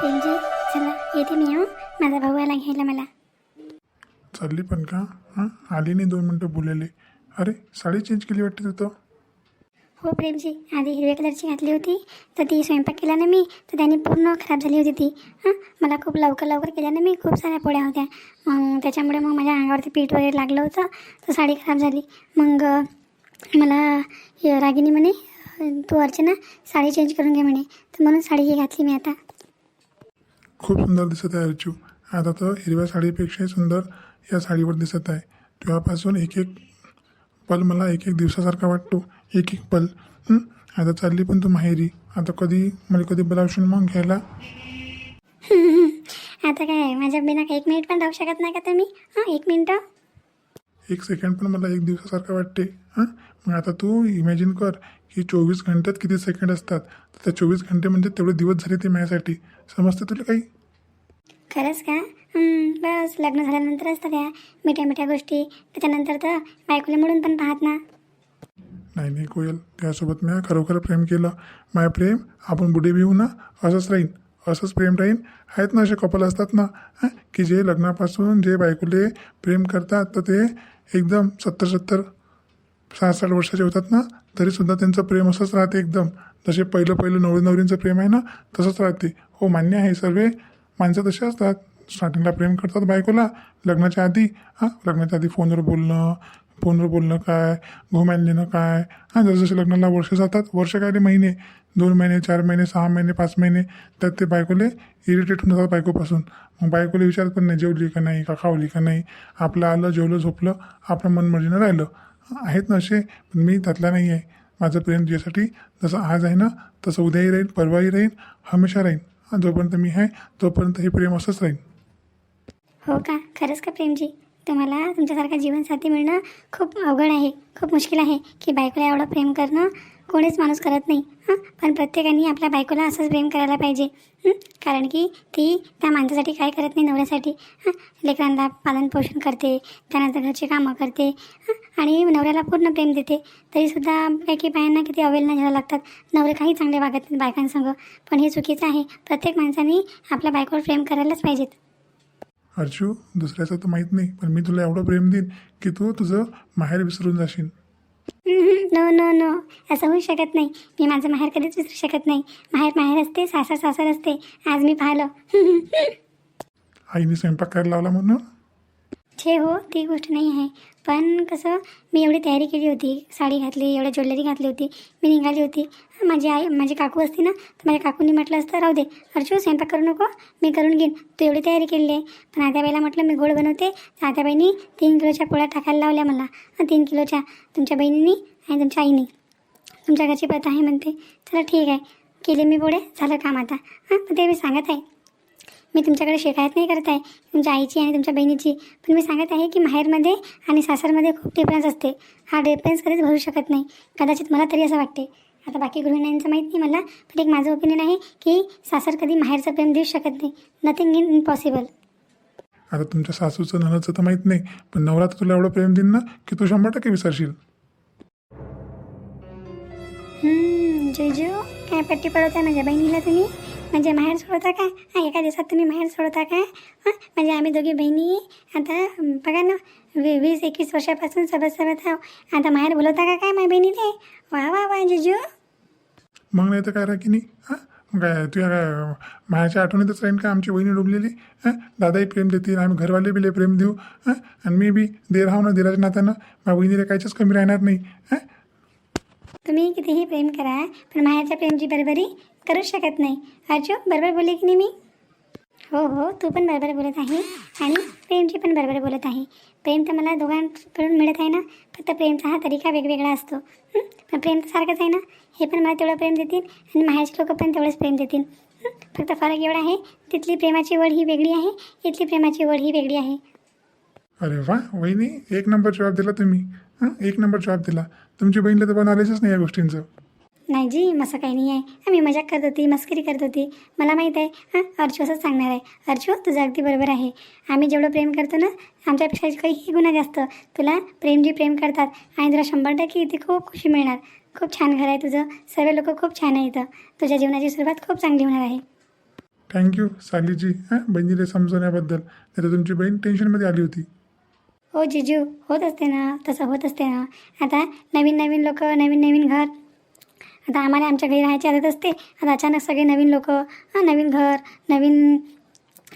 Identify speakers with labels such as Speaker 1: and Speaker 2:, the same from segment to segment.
Speaker 1: प्रेमजी चला येते मी हं. माझा भाऊ आला घ्यायला मला.
Speaker 2: चालली पण का? हां? आली नाही दोन मिनटं बोललेले. अरे साडी चेंज केली वाटते तू तर
Speaker 1: हो प्रेमजी आधी हिरव्या कलरची घातली होती तर ती स्वयंपाक केला ना मी तर त्याने पूर्ण खराब झाली होती ती. हां? मला खूप लवकर लवकर केल्या ना मी खूप साऱ्या पोळ्या होत्या. मग त्याच्यामुळे मग माझ्या अंगावरती पीठ वगैरे लागलं होतं तर साडी खराब झाली. मग मला हे रागिनी म्हणे तू अर्चना साडी चेंज करून घे म्हणे. तर म्हणून साडी ही घातली मी आता.
Speaker 2: खूप सुंदर दिसत आहे अर्चू आता तर हिरव्या साडीपेक्षाही सुंदर या साडीवर दिसत आहे. तेव्हापासून एक एक पल मला एक एक दिवसासारखा वाटतो. एक एक पल? आता चालली पण तू माहेरी. आता कधी मला कधी बोलावशील मग घ्यायला?
Speaker 1: आता काय? माझ्या बिना एक मिनिट पण राहू शकत नाही का तुम्ही? हां एक मिनटं
Speaker 2: एक सेकंड पण मला एक दिवसासारखं वाटते. हां? मग आता तू इमॅजिन कर की चोवीस घंट्यात किती सेकंड असतात? तर त्या चोवीस घंटे म्हणजे तेवढे दिवस झाले ते माझ्यासाठी. समजते तुला काही?
Speaker 1: खरंच का? हं, बस लग्न झाल्यानंतर असतं त्या मिठ्या मिठ्या गोष्टी. त्याच्यानंतर तर बायकोला म्हणून पण पाहत ना.
Speaker 2: नाही नाही कोयल. त्यासोबत मी खरोखर प्रेम केलं. माय प्रेम आपण बुढे होऊ ना? असंच राहीन. असंच प्रेम राहीन. आहेत ना असे कपल असतात ना? हं, की जे लग्नापासून जे बायकोले प्रेम करतात तर ते एकदम सत्तर सत्तर साठ साठ वर्षाचे होतात ना? तरीसुद्धा त्यांचं प्रेम असंच राहते एकदम. जसे पहिलं पहिलं नवरी नवरींचं प्रेम आहे ना तसंच राहते. हो मान्य आहे सर्व माणसं तसे असतात. स्टार्टिंगला प्रेम करतात बायकोला. लग्नाच्या आधी हां लग्नाच्या आधी फोनवर बोलणं फोनवर बोलणं काय घुमायला नेणं काय हां जसं जसे लग्नाला वर्ष जातात वर्ष काय रे महिने. दोन महिने चार महिने सहा महिने पाच महिने त्यात ते बायकोले इरिटेट होऊन जातात बायकोपासून. मग बायकोले विचारत पण नाही जेवली का नाही का खावली का नाही? आपलं आलं जेवलं झोपलं आपलं मनमर्जीनं राहिलं. आहेत ना असे पण मी त्यातला नाही आहे माझं प्रेम तुझ्यासाठी जसं आज आहे ना तसं उद्याही राहील परवाही राहील हमेशा राहील जोपर्यंत मी आहे तोपर्यंत हे प्रेम असंच राहील
Speaker 1: हो का? खरंच का प्रेमजी? तुम्हाला तुमच्यासारखा जीवनसाथी मिळणं खूप अवघड आहे खूप मुश्किल आहे की बायकोला एवढं प्रेम करणं कोणीच माणूस करत नाही हां? पण प्रत्येकाने आपल्या बायकोला असंच प्रेम करायला पाहिजे कारण की ती त्या माणसासाठी काय करत नाही नवऱ्यासाठी हां? लेकरांना पालनपोषण करते त्यानंतर घरचे कामं करते आणि नवऱ्याला पूर्ण प्रेम देते. तरीसुद्धा काही बायांना किती अवेलना घ्यायला लागतात. नवरे काही चांगले वागत नाही बायकांसंग पण हे चुकीचं आहे. प्रत्येक माणसाने आपल्या बायकोवर प्रेम करायलाच पाहिजेत.
Speaker 2: अर्जू दुसऱ्याचं तर माहीत नाही पण मी तुला एवढं प्रेम देईन की तू तुझं माहेर विसरून जाशील.
Speaker 1: No no no. असं होऊ शकत नाही. मी माझं माहेर कधीच विसरू शकत नाही. माहेर माहेर असते सासर सासर असते. आज मी पाहिलं.
Speaker 2: आईने स्वयंपाक करायला लावला म्हणून?
Speaker 1: छे हो ती गोष्ट नाही आहे. पण कसं मी एवढी तयारी केली होती साडी घातली एवढ्या ज्वेलरी घातली होती मी निघाली होती. माझी आई माझी काकू असती ना तर माझ्या काकूंनी म्हटलं असतं राहू दे अर्जू स्वयंपाक करू नको मी करून घेईन तू एवढी तयारी केली आहे पण आत्याबाईला म्हटलं मी गोड बनवते. तर आत्याबाईनी तीन किलोच्या पोळ्या टाकायला लावल्या मला. तीन किलोच्या तुमच्या बहिणीनी आणि तुमच्या आईनी. तुमच्या घरची पत आहे म्हणते. चला ठीक आहे केले मी पोळे झालं काम आता. हां ते मी सांगत आहे. मी तुमच्याकडे शिकायत नाही करत आहे. तुमच्या आईची आणि तुमच्या बहिणीची. पण मी सांगत आहे की माहेरमध्ये आणि सासरमध्ये खूप डिफरन्स असते. हा डिफरन्स कधीच भरू शकत नाही. कदाचित मला तरी असं वाटते. आता बाकी गृहिणींचं माहीत नाही मला पण एक माझं ओपिनियन आहे की सासर कधी माहेरचं प्रेम देऊ शकत नाही. नथिंग इन इम्पॉसिबल
Speaker 2: आता तुमच्या सासूचं ननचं तर माहीत नाही पण नवरा तर तुला एवढं प्रेम देईन ना की तू शंभर टक्के विसरशील.
Speaker 1: जुजू काय पट्टी पडवता माझ्या बहिणीला तुम्ही? म्हणजे माहेर सोडवता का? हा एका दिवसात तुम्ही माहेर सोडवता का? हां म्हणजे आम्ही दोघी बहिणी आता बघा ना वी वीस एकवीस वर्षापासून सोबत सोबत आहो आता माहेर बोलवता का काय माझ्या बहिणीले? वा वा वा जुजू
Speaker 2: मग नाही तर काय राखी नाही हां? मग काय तुझ्या काय मायाच्या आठवणीतच राहीन का? आमची वहिनी डुबलेली? हां? दादाही प्रेम देतील आम्ही घरवाले बिले प्रेम देऊ. हां? आणि मी बी देर राहू ना दिराच्या नात्यानं. माझ्या वहिनीला काहीच कमी राहणार नाही. हां?
Speaker 1: तुम्ही कितीही प्रेम करा पण माहेरच्या प्रेमची बरोबरी करूच शकत नाही. अर्जू बरोबर बोलले की नाही मी? हो हो तू पण बरोबर बोलत आहे. आणि प्रेमची पण बरोबर बोलत आहे. प्रेम तर मला दोघांकडून मिळत आहे ना? फक्त प्रेमचा हा तरीका वेगवेगळा असतो. पण प्रेम तर सारखंच आहे ना? हे पण मला तेवढं प्रेम देतील आणि माहेरचे लोक पण तेवढंच प्रेम देतील. फक्त फरक एवढा आहे तिथली प्रेमाची वड ही वेगळी आहे इथली प्रेमाची वड ही वेगळी आहे.
Speaker 2: अरे वा वहिनी एक नंबर जवाब दिला तुम्ही. हां? एक नंबर जवाब दिला. तुमची बहिणीला तर नॉलेजच नाही या गोष्टींचं.
Speaker 1: नाही जी असं काही नाही आहे. आम्ही मजाक करत होती मस्करी करत होती. मला माहीत आहे. हां अर्जू असंच सांगणार आहे. अर्जू तुझं अगदी बरोबर आहे. आम्ही जेवढं प्रेम करतो ना आमच्यापेक्षा काहीही गुन्हा जास्त. तुला प्रेम जी प्रेम करतात आणि तुला शंभर टक्के इथे खूप खुशी मिळणार. खूप छान घर आहे तुझं. सर्व लोक खूप छान आहे इथं. तुझ्या जीवनाची सुरुवात खूप चांगली होणार आहे.
Speaker 2: थँक्यू सालीजी. हां बहिणीला समजवण्याबद्दल. तर तुमची बहीण टेन्शनमध्ये आली होती.
Speaker 1: हो जिजू. होत असते ना. तसं होत असते ना. आता नवीन नवीन लोक नवीन नवीन घर. आता आम्हाला आमच्या घरी राहायची आदत असते. आता अचानक सगळे नवीन लोक हां नवीन घर नवीन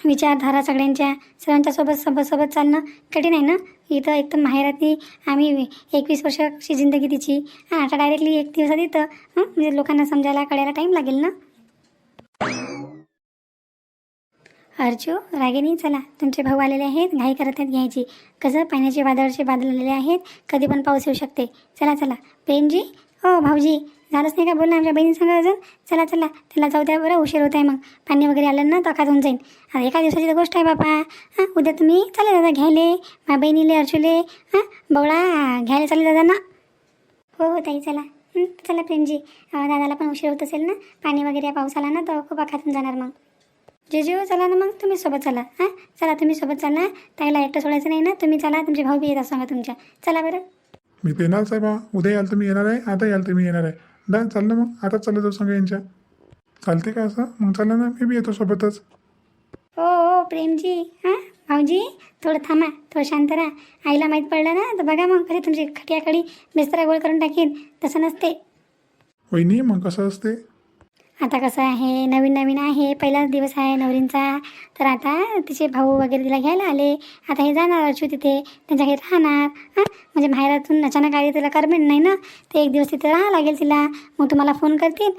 Speaker 1: विचारधारा सगळ्यांच्या सर्वांच्या सोबत सोबत सोबत चालणं कठीण आहे ना? इथं एकदम माहेरातली आम्ही एकवीस वर्षाची जिंदगी तिची. हां आता डायरेक्टली एक दिवसात इथं म्हणजे लोकांना समजायला कळायला टाईम लागेल ना? अर्जू रागिनी चला. तुमचे भाऊ आलेले आहेत घाई करत आहेत घ्यायची. कसं? पाण्याचे वादळचे बादल आलेले आहेत. कधी पण पाऊस येऊ शकते. चला चला. प्रेमजी? हो भाऊजी. झालंच नाही का? बोलणं आमच्या बहिणीसंग अजून. चला चला. त्याला जाऊ द्या बरं उशीर होत आहे मग. पाणी वगैरे आलं ना तर होऊन जाईन. आता एका दिवसाची तर गोष्ट आहे बापा. हां उद्या तुम्ही चालेल दादा घ्यायले. माझ्या बहिणीले अर्जुले. हां बवळा घ्यायला चालेल दादा ना. हो हो ताई चला. चला प्रेमजी. दादाला पण उशीर होत असेल ना? पाणी वगैरे पाऊस आला ना तर खूप आखातून जाणार मग. जेजू चला ना मग. तुम्ही सोबत चला. हां चला तुम्ही सोबत चला. ताईला एकटं सोडायचं नाही ना? तुम्ही चला तुमचे भाऊ बी येतात सांगा तुमच्या. चला बरं.
Speaker 2: मी तर येणार साहेब उद्या याल तुम्ही येणार आहे आता याल तुम्ही येणार आहे. दा चाललं मग. आता चाललं जाऊ सांगा यांच्या. चालते का असं? मग चला ना मी बी येतो सोबतच.
Speaker 1: हो हो प्रेमजी. हां भाऊजी थोडं थांबा थोडं शांत राहा. आईला माहीत पडलं ना तर बघा मग कधी तुमची खटियाकडी बिस्तरा गोळ करून टाकीन. तसं नसते.
Speaker 2: वहिनी मग कसं असते?
Speaker 1: आता कसं आहे नवीन नवीन आहे पहिलाच दिवस आहे नवरींचा. तर आता तिचे भाऊ वगैरे तिला घ्यायला आले. आता हे जाणार अर्जू तिथे त्यांच्या घरी राहणार. हां? म्हणजे बाहेरातून अचानक आली तिला करमेंट नाही ना? ते एक दिवस तिथे राहावं लागेल तिला. मग तुम्हाला फोन करतील.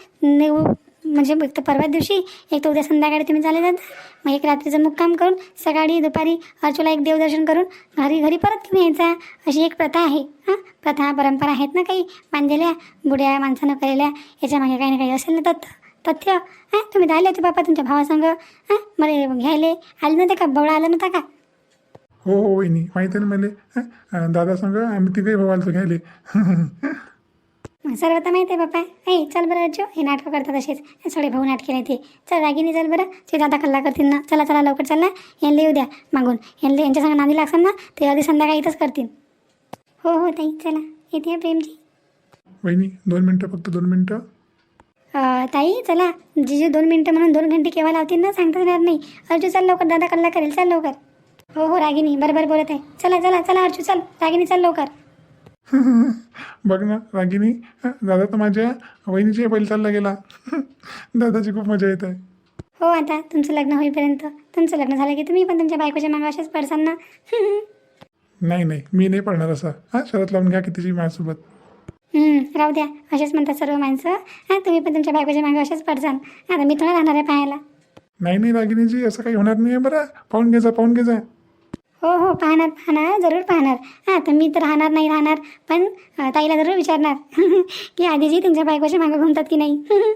Speaker 1: म्हणजे एक तर परवा दिवशी एक तर उद्या संध्याकाळी तुम्ही चालले जाता. मग एक रात्रीचं मुक्काम करून सकाळी दुपारी अर्जूला एक देवदर्शन करून घरी घरी परत घेऊन यायचा. अशी एक प्रथा आहे. हां? प्रथा परंपरा आहेत ना काही? बांधलेल्या बुड्या माणसानं केलेल्या. याच्यामागे काही ना काही असेल ना तथ्य. तथ्य हां तुम्ही तर आले होते बापा तुमच्या भावासंग. हां मला घ्यायले. आले नव्हते का? बवळा आला नव्हता का?
Speaker 2: हो हो वहिनी माहिती आहे ना मला. दादा सांग आम्ही तिघही भाऊ आलतो घ्यायले.
Speaker 1: सर्व तर माहिती आहे बापा. ऐ चल बरं अर्जू हे नाटकं करतात असेच. हे सगळे भाऊ नाटके नाही ते चल रागिनी चल बरं. ते दादा कल्ला करतील ना. चला चला लवकर चला यांना येऊ द्या मागून. यांना यांच्या संग नांदी लागसान ना ते आधी संध्याकाळी इथंच करतील. हो हो ताई चला. येते प्रेमजी.
Speaker 2: वहिनी दोन मिनटं फक्त दोन मिनटं.
Speaker 1: ताई चला. जिजे दोन मिनटं म्हणून दोन घंटे केव्हा लावतील ना सांगता येणार नाही. अर्जू चल लवकर. दादा कल्ला करेल. चल लवकर. हो हो रागिनी. बरोबर बोलत आहे. चला चला चला अर्जू चल. रागिनी चल लवकर.
Speaker 2: बघ ना रागिनी. दादा तर माझ्या वहिनीच्या पहिले चालला गेला. दादाची खूप मजा येत आहे.
Speaker 1: हो आता तुमचं लग्न होईपर्यंत. तुमचं लग्न झालं की तुम्ही पण तुमच्या बायकोच्या मागं असेच पडसाल ना?
Speaker 2: नाही नाही. मी नाही पडणार असा. हां शरत लावून घ्या कितीची माझ्यासोबत.
Speaker 1: राहू द्या. असेच म्हणतात सर्व माणसं. हां तुम्ही पण तुमच्या बायकोच्या मागे असेच पडसाल आता मी थोडा राहणार आहे पाहायला.
Speaker 2: नाही नाही रागिनीजी असं काही होणार नाही आहे बरं. पाहून घे जा पाहून घे जा.
Speaker 1: हो हो पाहणार पाहणार जरूर पाहणार. हां तर मी तर राहणार नाही राहणार. पण अं, ताईला जरूर विचारणार. की आधीजी तुमच्या बायकोच्या मागं घुमतात की नाही?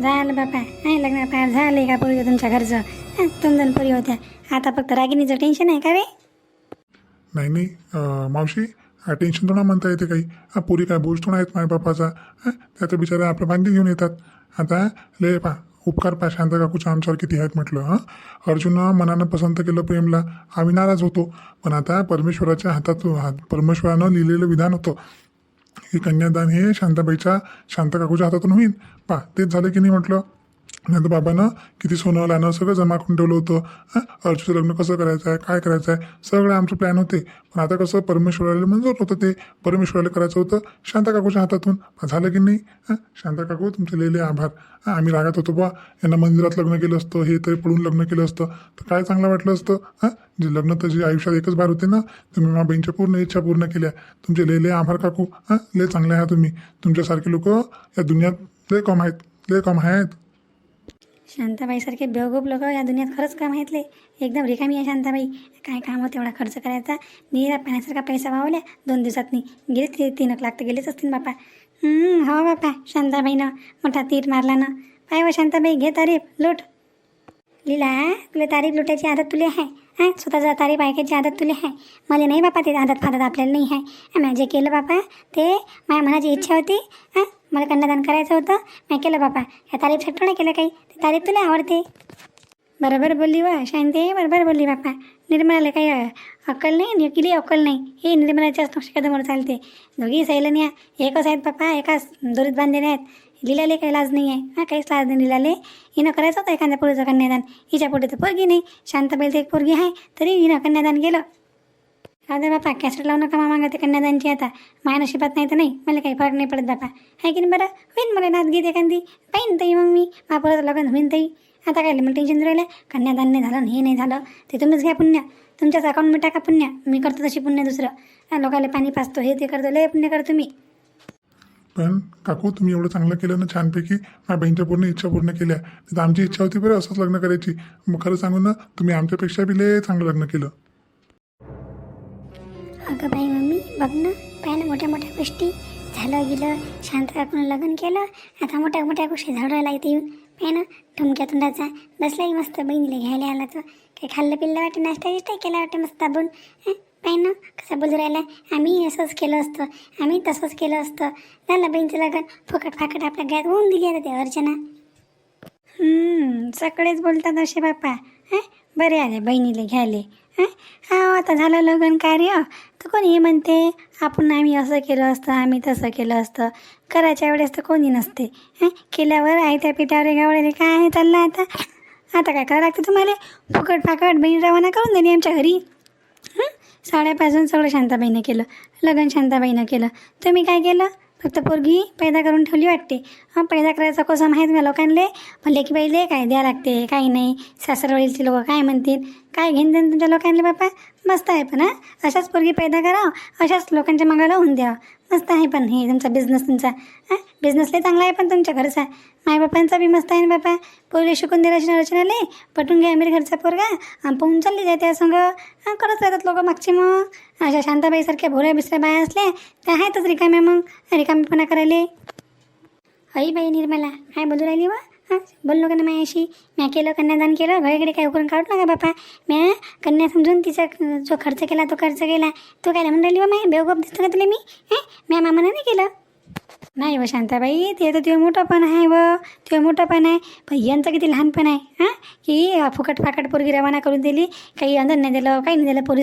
Speaker 1: झालं बापा. नाही लग्न पार झालं का पोरी तुमच्या घरचं? दोन दोन पोरी होत्या. आता फक्त रागिनीचं टेन्शन आहे का रे?
Speaker 2: नाही नाही. अं, मावशी टेन्शन थोडा म्हणता येते काही. हा पुरी काय बोज थोडा आहेत मायबापाचा हं, त्या तर बिचारा आपलं भांडी घेऊन येतात. आता ले पा उपकार पा शांत काकूच्या आमच्यावर किती आहेत म्हटलं हां? अर्जुनं मनानं पसंत केलं प्रेमला. आम्ही नाराज होतो. पण आता परमेश्वराच्या हातात हात परमेश्वरानं लिहिलेलं विधान होतं. हे कन्यादान हे शांताबाईच्या शांत काकूच्या हातातून होईल पा तेच झालं की नाही म्हटलं? नाही तर बाबानं किती सोनं लाणं सगळं जमा करून ठेवलं होतं. हां? अर्जुचं लग्न कसं करायचं आहे काय करायचं आहे सगळं आमचं प्लॅन होते. पण आता कसं परमेश्वराला मंजूर होतं ते. परमेश्वराला करायचं होतं शांता काकूच्या हातातून. झालं की नाही? हां? शांता काकू तुमचे लिहिले आभार. आम्ही रागात होतो बा यांना मंदिरात लग्न केलं असतं. हे तरी पळून लग्न केलं असतं. तर काय चांगलं वाटलं असतं? हां? जे लग्न तर जे आयुष्यात एकच बार होते ना? तुम्ही मा बहिणीच्या पूर्ण इच्छा पूर्ण केल्या. तुमचे लिहिले आभार काकू. हां? लय चांगले आहात तुम्ही. तुमच्यासारखे लोक या दुनियात लय कम आहेत. लय कम आहेत.
Speaker 1: शांताबाईसारखे बेवगूप लोक या दुनियात खरंच काम माहितले एकदम रिकामी आहे शांताबाई. काय काम होतं एवढा खर्च करायचा? निरा पाण्यासारखा पैसा वावल्या दोन दिवसातनी. गेले ते तीन लागतं लाख तर गेलेच असतील बापा. हो बापा शांताबाईनं मोठा तीर मारला ना. पाय व शांताबाई घे तारीफ लूट. लिला तुला तारीफ लुटायची आदत तुला आहे? हां स्वतःचा तारीफ ऐकायची आदत तुला आहे? मला नाही बापा ते आदत फादत आपल्याला नाही आहे. जे केलं बापा ते माझ्या मनाची इच्छा होती. हां मला कन्यादान करायचं होतं. नाही केलं बापा या तारीफसाठी नाही केलं काही. ती तारीफ तुला आवडते. बरोबर बोलली वा शांती. बरोबर बोलली बापा निर्मलाला काही अक्कल नाही निकिली अक्कल नाही. हे निर्मलाच्याच नक्षकादमोर चालते. दोघी सैलन्या. एकच आहेत बापा एकाच दोरीत बांधलेल्या आहेत. लिलाले काही लाज नाही आहे हां काहीच लाज नाही लिलाले. हिनं करायचं होतं एखाद्या पोरीचं कन्यादान. हिच्या पुढे तर पोरगी नाही. शांताबाई एक पोरगी आहे. तरी हिनं कन्यादान केलं. राहू दे बापा कॅसेट लावू नका मामा ते कन्यादानची आता. माया नशिबात नाही तर नाही मला काही फरक नाही पडत बापा. आहे की नाही बरं? होईन मला नात घेते एखादी. पाहिन ताई मग मी. महापुराचं लग्न होईन ताई. आता काय मला टेन्शन राहिलं? कन्यादान नाही झालं हे नाही झालं. ते तुम्हीच घ्या पुण्य. तुमच्याच अकाउंटमध्ये टाका पुण्य. मी करतो तशी पुण्य दुसरं. लोकाला लोकांना पाणी पाचतो हे ते करतो. लय पुण्य करतो मी
Speaker 2: पण काकू तुम्ही एवढं चांगलं केलं ना छानपैकी. माझ्या बहिणीच्या पूर्ण इच्छा पूर्ण केल्या. तर आमची इच्छा होती बरं असंच लग्न करायची. मग खरं सांगू ना तुम्ही आमच्यापेक्षा बी लय चांगलं लग्न केलं.
Speaker 1: अगं बाई मम्मी बघ ना. पाय ना मोठ्या मोठ्या गोष्टी झालं गेलं शांत आपण लग्न केलं. आता मोठ्या मोठ्या गोष्टी झाडायला लागते येऊन पाय ना ठुमक्या तोंडाचा बसलाही मस्त बहिणीला घ्यायला आला तर काही खाल्लं पिल्लं वाटतं नाश्ता बिष्टा केला वाटतं मस्त दाबून पाय ना कसं बोलू राहिला आम्ही असंच केलं असतं. आम्ही तसंच केलं असतं. झालं बहिणीचं लग्न. फुकट फाकट आपल्या गळ्यात होऊन दिली आता ते अर्चना. सगळेच बोलतात असे बापा हं? बरे आले बहिणीला घ्यायले. हं? आता झालं लग्न कार्य. तर कोणी म्हणते? आपण आम्ही असं केलं असतं आम्ही तसं केलं असतं. करायच्या वेळेस तर कोणी नसते. हं? केल्यावर आयत्या पिठावर गावळेले काय आहे चाललं आता? आता काय करावं लागतं तुम्हाला? फुकट फाकट बहीण रवाना करून दिली आमच्या घरी. साड्यापासून सगळं शांताबाईनं केलं. लग्न शांताबाईनं केलं. तुम्ही काय केलं? फक्त पोरगी पैदा करून ठेवली वाटते. हां पैदा करायचा कसं माहीत नाही लोकांले? म्हणले की बाईले काय द्या लागते काही नाही. सासरवडीलचे लोक काय म्हणतील? काय घेऊन देईन तुमच्या लोकांले बापा? मस्त आहे पण हां? अशाच पोरगी पैदा करावं अशाच लोकांच्या मागाला होऊन द्यावं. मस्त आहे पण. हे तुमचा बिझनेस तुमचा हां? चांगला आहे पण तुमच्या घरचा. मायबापांचा बी मस्त आहे ना बापा. पोरगे शिकून दिला रचनाले पटून घ्या अमीर घरचा पोरगा. आणि पोहून चालली जाते त्या संग. हां करत राहतात लोक मागचे मग. अशा शांताबाईसारख्या भोऱ्या बिसऱ्या बाया असल्या त्या आहेतच रिकाम्या मग. रिकामीपणा करायले. आई बाई निर्मला काय बोलू राहिली वा? हां बोललो का ना माझ्याशी म्या केलं कन्यादान केलं. घरीकडे काय उकरून काढू नका बापा. म्या कन्या समजून तिचा जो खर्च केला तो खर्च केला. तो काय म्हणून राहिली बा माय? बेवगप दिसतो का तुला मी? हां? म्या मामानं नाही केलं. नाही व शांताबाई ते तर तुझं मोठं पण आहे व तुझं मोठं पण आहे. पण यांचं किती लहानपण आहे हां? की फुकट फाकट पोरगी रवाना करून दिली काही अंदर नाही दिलं काही नाही दिलं पोरी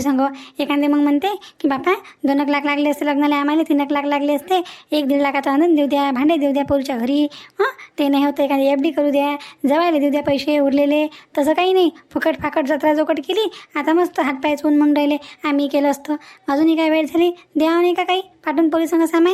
Speaker 1: एखादे मग म्हणते की बापा दोन एक लाख लागले असते लग्नाला आम्हाला तीन एक लाख लागले असते. एक दीड लाखाचा अंधन देऊ द्या भांडे देऊ द्या पोरीच्या घरी हां? ते नाही होतं एखादी एफ डी करू द्या जवायला देऊ द्या पैसे उरलेले. तसं काही नाही फुकट फाकट जत्रा जोकट केली आता मस्त हातपाय होऊन मग राहिले आम्ही केलं असतं. अजूनही काय वेळ झाली? द्या नाही का काही? पाठवून पोरी सामान?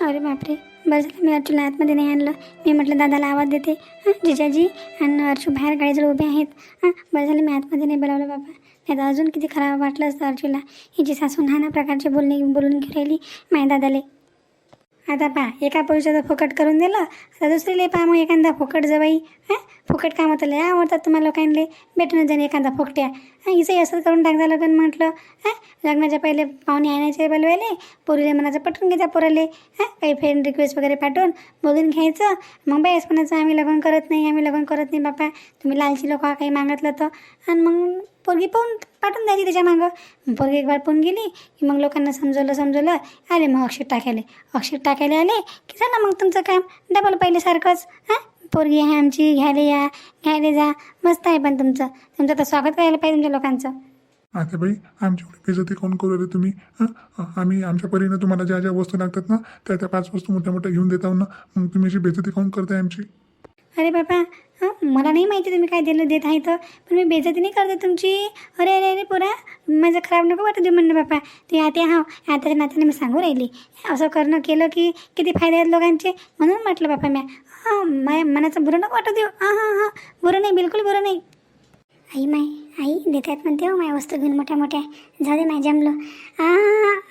Speaker 1: अरे बापरे. बरं झालं मी अर्जुला आतमध्ये नाही आणलं. मी म्हटलं दादाला आवाज देते. हां जिजाजी आणि अर्जू बाहेर गाडीजवळ उभे आहेत. हां बरं झालं मी आतमध्ये नाही बोलावलं बाबा. नाही तर अजून किती खराब वाटलं असतं अर्जूला हिची सासू नाना प्रकारचे बोलणे बोलून घेऊन राहिली माझ्या दादाले. आता पहा एका पोरीचं फुकट करून दिलं आता दुसरीले पहा मग एखादा फुकट जवाई हां? फुकट काम होतं लय आवडतात तुम्हाला लोकांना भेटून जाणे एखादा फुकट्या. हां हिचंही असं करून टाक लग्न म्हटलं हां? लग्नाच्या पहिले पाहुणे आणायचे बोलवायले पोरीले मनाचं पटवून घ्यायचा पोराले हां? काही फ्रेंड रिक्वेस्ट वगैरे पाठवून बोलून घ्यायचं. मग बायस म्हणायचं आम्ही लग्न करत नाही आम्ही लग्न करत नाही बापा. तुम्ही लालची लोक काही मागितलं तर. आणि मग पोरगी पाहून पाठवून द्यायची त्याच्या मागं. पोरगी एक बार पाहून गेली की मग लोकांना समजवलं समजवलं. आले मग अक्षर टाकायले. अक्षर टाकायला आले की झालं मग तुमचं काम. डबल पहिल्यासारखंच हां? पोरगी आहे आमची घ्यायला या घ्यायला जा. मस्त आहे पण तुमचं. तुमचं तर स्वागत करायला पाहिजे तुमच्या लोकांचं.
Speaker 2: आता बाई आमची बेजती कोण करू राहिले तुम्ही? आम्ही आमच्या परीनं तुम्हाला ज्या ज्या वस्तू लागतात ना त्या त्या पाच वस्तू मोठ्या मोठ्या घेऊन देत आहो ना. मग तुम्ही अशी बेजती कोण करताय आमची?
Speaker 1: अरे बाबा हां? मला नाही माहिती तुम्ही काय दिलं देत आहे तर. पण मी बेजती नाही करते तुमची. अरे अरे अरे पुरा. माझं खराब नको वाटत देऊ म्हणलं बापा. ते आता हा आताच्या नात्याने मी सांगू राहिली. असं करणं केलं की किती फायदे आहेत लोकांचे? म्हणून म्हटलं बापा म्या. हां माझ्या मनाचं बुरं नको वाटत देऊ. हां हां हां. बुरं नाही बिलकुल बुरं नाही. आई माय आई देत आहेत म्हणते हो माझ्या वस्तू घेऊन मोठ्या मोठ्या. जाऊ दे माय जमलो.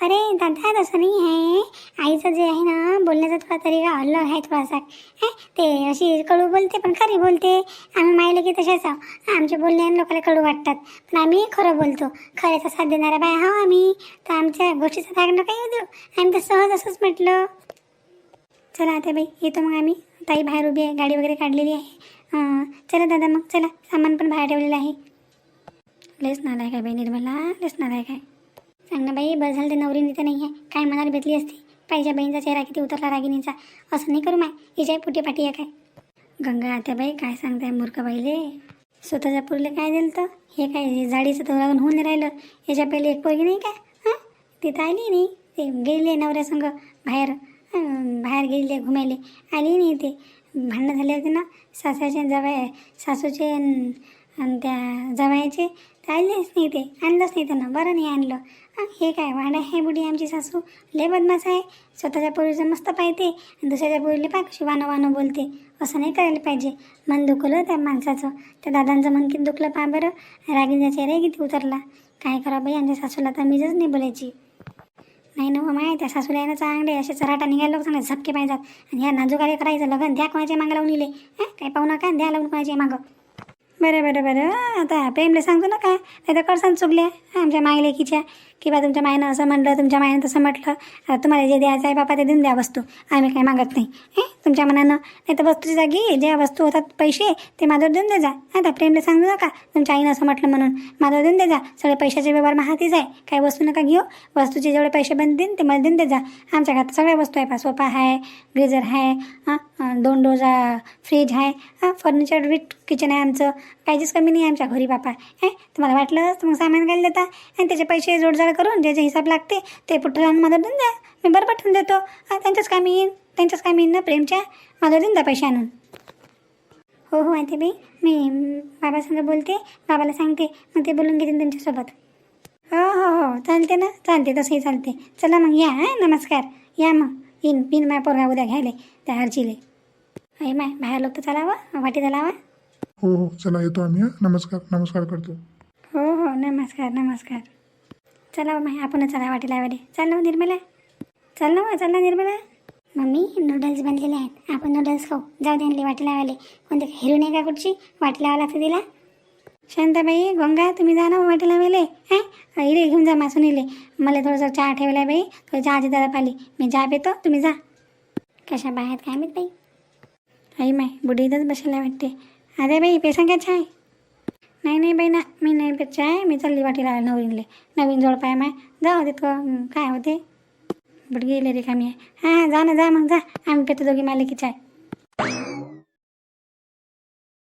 Speaker 1: अरे दादा तसं नाही आहे. आईचं जे आहे ना बोलण्याचा थोडा तरी अलग आहे थोडासा. हे ते अशी कडू बोलते पण खरी बोलते. आम्ही मायले की तशाच आहो. आमचे बोलणे लोकांना कडू वाटतात. पण आम्ही खरं बोलतो. खऱ्याचा साथ देणाऱ्या बाय हा आम्ही. तर आमच्या गोष्टीचा राग नका येऊ देऊ आम्ही तर सहज असंच म्हटलं. चला आता बाई येतो मग आम्ही. ताई बाहेर उभी आहे गाडी वगैरे काढलेली आहे. हां चला दादा मग चला. सामान पण बाहेर ठेवलेलं आहे. लेस नालाय काय बाई निर्मला लेस नालाय काय सांग ना बाई बस झालं ते नवरीने तर नाही आहे. काय मनाला भेटली असती? पाहिजे बहिणीचा चेहरा किती उतरला रागिनीचा असं नाही करू माय हिच्या पुटी पाठी आहे. काय गंगा आता बाई काय सांगताय मूर्ख बाईले स्वतःच्या पुरीला काय दिलं तर? हे काय हे जाडीचं तर लागून होऊन नाही राहिलं? याच्या पहिले एक पोरगी नाही का? हां? तिथं आली नाही. ते गेले नवऱ्यासंग बाहेर बाहेर गेले घुमायले. आली नाही ते. भांडणं झाले होते ना सासूचे जवाय सासूचे आणि त्या जवायचे ते आलेच नाही ते आणलंच नाही त्यांना बरं नाही आणलं. हे काय वाडा आहे बुडी आमची सासू? लय बदमास आहे. स्वतःच्या पोरीचं मस्त पाहते आणि दुसऱ्याच्या पोरीला पाय कशी वानो बोलते. असं नाही करायला पाहिजे. मन दुखलं त्या माणसाचं. त्या दादांचं मन किती दुखलं पहा बरं. रागिंचा चेहरा किती उतरला. काय करा बाई आमच्या सासूला तर मीजच नाही बोलायची. नाही ना माय त्या सासूला ना चांगले असे चराटा निघायला लोक चांगले झपके पाहिजेत आणि ह्या नाजूकाले करायचं लग्न द्या कोणाच्या मागं लावून इले. हं? काय पाहू नका द्या लावून कोणाच्या मागं. बरं बरं बरं. आता प्रेमला सांगतो ना काय नाही तर करसान चुकल्या आमच्या माय लेकीच्या किंवा तुमच्या मायनं असं म्हटलं तुमच्या मायनं तसं म्हटलं तुम्हाला जे द्यायचं आहे बापा ते देऊन द्या वस्तू. आम्ही काही मागत नाही. हे? तुमच्या मनानं. नाही तर वस्तूची जागी ज्या वस्तू होतात पैसे ते माझ्यावर देऊन दे जा. आता प्रेमला सांगू नका. तुमच्या आईनं असं म्हटलं म्हणून. माझ्यावर देऊन दे जा. सगळे पैशाचे व्यवहार महातीच आहे. काही वस्तू नका घेऊ. वस्तूचे जेवढे पैसे बंद देईन ते मला देऊन दे जा. आमच्या घरात सगळ्या वस्तू आहे. पा सोफा आहे ग्रीजर आहे दोन डोजा फ्रीज आहे. फर्निचर विथ किचन आहे आमचं. काहीच कमी नाही आमच्या घरी बापा. हे तुम्हाला वाटलं तर मग सामान घाल देता. आणि त्याचे पैसे जोडजाड करून जे जे हिसाब लागते ते पुठ्ठरान मदत देऊन द्या. मी बरं पाठवून देतो. त्यांच्याच कामी येईन. त्यांच्याच कामी येईन ना प्रेमच्या? मदत देऊन द्या पैसे आणून. हो हो माहिती बाई. मी बाबासंग बोलते. बाबाला सांगते. मग ते बोलून घेतील तुमच्यासोबत. हो हो हो. चालते ना. चालते तसंही चालते. चला मग या हां नमस्कार. या मग. येईन पिन माय पोरगा उद्या घ्यायले त्या हरचीले. अय माय बाहेर लोक तर चालावं? वाटी चालावा?
Speaker 2: हो हो चला येतो आम्ही हं. नमस्कार नमस्कार करतो.
Speaker 1: हो हो नमस्कार नमस्कार. चला हो माय आपण चला वाटी वाटे हो, हो, चल ना निर्मला. चाल ना हो, चाल ना निर्मला. मम्मी नूडल्स बनलेले आहेत. आपण नूडल्स खाऊ. जाऊ दे आणले वाटी लावाले कोणते हिरो नाही का कुठची? वाटी लावा लागते तिला शांताबाई गंगा तुम्ही जा ना हो वाटी लावायले हां इले घेऊन जा मासून इले. मला थोडंसं चहा ठेवला बाई. थोडी चहाची दादा पाली मी चहा पितो तुम्ही जा. कशा बाहेर काय माहीत बाई? आई माय बुडी इथंच बसायला वाटते. अरे बाई पेसा घ्यायचं आहे नाही नाही बाई ना मी नाही पेत आहे मी चालली वाटी लावायला नवीनले नवीन जोड पाय माय जाऊ तितकं काय होते बट गेले रे कामी आहे हां जा ना जा मग जा आम्ही पेतो दोघी मालिकीच आहे